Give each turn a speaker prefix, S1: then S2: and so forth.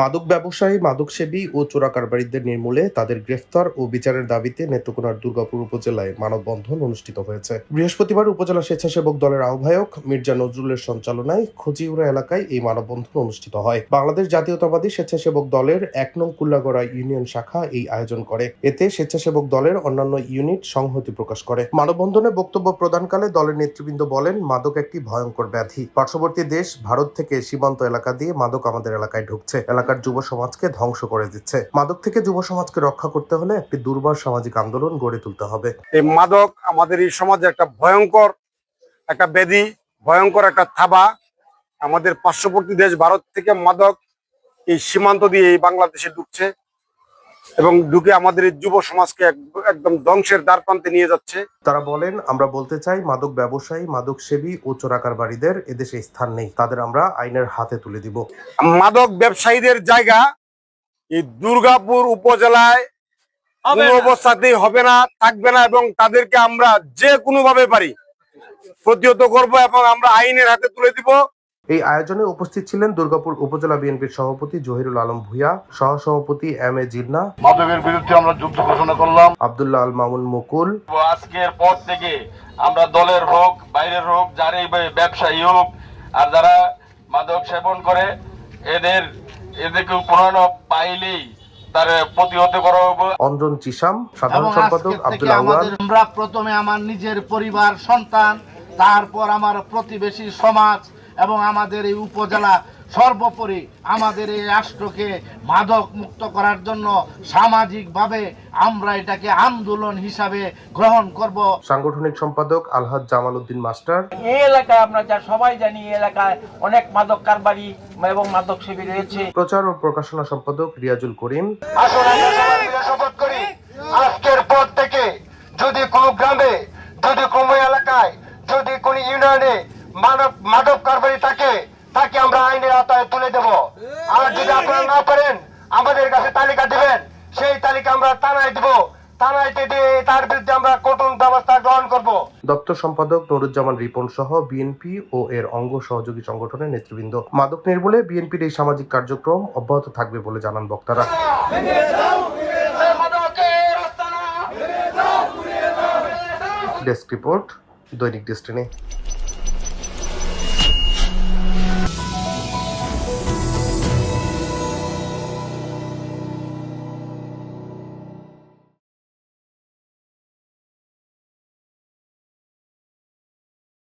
S1: মাদক ব্যবসায়ী, মাদকসেবী ও চোরা কারবারিদের নির্মূলে তাদের গ্রেফতার ও বিচারের দাবিতে নেত্রকোনার দুর্গাপুর উপজেলায় মানববন্ধন অনুষ্ঠিত হয়েছে। বৃহস্পতিবার উপজেলা স্বেচ্ছাসেবক দলের আহ্বায়ক মির্জা নজরুলের সঞ্চালনায় খজিউরা এলাকায় এই মানববন্ধন অনুষ্ঠিত হয়। বাংলাদেশ জাতীয়তাবাদী স্বেচ্ছাসেবক দলের এক নং কুল্লাগড়া ইউনিয়ন শাখা এই আয়োজন করে। এতে স্বেচ্ছাসেবক দলের অন্যান্য ইউনিট সংহতি প্রকাশ করে। মানববন্ধনে বক্তব্য প্রদানকালে দলের নেতৃবৃন্দ বলেন, মাদক একটি ভয়ঙ্কর ব্যাধি। পার্শ্ববর্তী দেশ, ভারত থেকে সীমান্ত এলাকা দিয়ে মাদক আমাদের এলাকায় ঢুকছে। এলাকার যুব সমাজকে ধ্বংস করে দিচ্ছে। মাদক থেকে যুব সমাজকে রক্ষা করতে হলে একটি দুর্বার সামাজিক আন্দোলন গড়ে তুলতে হবে।
S2: এই মাদক আমাদের এই সমাজে একটা ভয়ঙ্কর, একটা ব্যাধি ভয়ঙ্কর একটা থাবা। আমাদের পার্শ্ববর্তী দেশ ভারত থেকে মাদক এই সীমান্ত দিয়ে এই বাংলাদেশে ঢুকছে। এবং ঢুকে আমাদের যুব সমাজকে একদম ধ্বংসের দ্বার প্রান্তে নিয়ে যাচ্ছে।
S1: তারা বলেন আমরা বলতে চাই মাদক ব্যবসায়ী মাদক সেবী ও চোরাকারবারীদের এদেশে স্থান নেই। তাদের আমরা আইনের হাতে তুলে দিব।
S2: মাদক ব্যবসায়ীদের জায়গা এই দুর্গাপুর উপজেলায় কোনো অবস্থাতেই হবে না থাকবে না এবং তাদেরকে আমরা যে কোনো ভাবে পারি প্রতিহত করব এবং আমরা আইনের হাতে তুলে দিব।
S1: এই আয়োজনে উপস্থিত ছিলেন দুর্গাপুর উপজেলা বিএনপির সভাপতি জহিরুল আলম ভুঁইয়া সহসভাপতি এম এ জিন্না
S3: মাদকের বিরুদ্ধে আমরা যুদ্ধ ঘোষণা করলাম।
S1: আবদুল্লাহ আল মামুন মুকুল
S4: আজকের পর থেকে আমরা দলের হোক বাইরের হোক যারাই বা- ব্যবসায়ী হোক আর যারা মাদক সেবন করে এদের এদেরকে কোনো পাইলেই তার প্রতিহত করা হবে।
S1: অঞ্জন চিসাম সাধারণ সম্পাদক আব্দুল আওয়াল
S5: আমরা প্রথমে আমার নিজের পরিবার সন্তান তারপর আমার প্রতিবেশী সমাজ এবং আমাদের এই উপজেলা সর্বোপরি আমাদের এই রাষ্ট্রকে মাদক মুক্ত করার জন্য সামাজিকভাবে আমরা এটাকে আন্দোলন হিসাবে গ্রহণ করব।
S1: সাংগঠনিক সম্পাদক আলহাজ জামাল উদ্দিন মাস্টার।
S6: এই এলাকায় আমরা যা সবাই জানি এই এলাকায় অনেক মাদক কারবারি এবং মাদক সেবী রয়েছে।
S1: প্রচার ও প্রকাশনা সম্পাদক রিয়াজুল করিম।
S3: আসুন আমরা শপথ করি। আজকের পর থেকে যদি কোনো গ্রামে যদি কোনো এলাকায় যদি কোনো ইউনিয়নে মানব মাদক কারবারি থাকে তাকে আমরা আইনের আওতায় তুলে দেব। আর যদি আপনারা না পারেন আমাদের কাছে তালিকা দিবেন। সেই তালিকা আমরা থানায় দিব। তার বিরুদ্ধে আমরা কঠোর ব্যবস্থা গ্রহণ করব।
S1: দপ্তর সম্পাদক নুরুজ্জামান রিপন সহ বিএনপি ও এর অঙ্গ সহযোগী সংগঠনের নেতৃবৃন্দ। মাদক নির্মূলে বিএনপির এই সামাজিক কার্যক্রম অব্যাহত থাকবে বলে জানান বক্তারা। Desk report Dainik Destiny.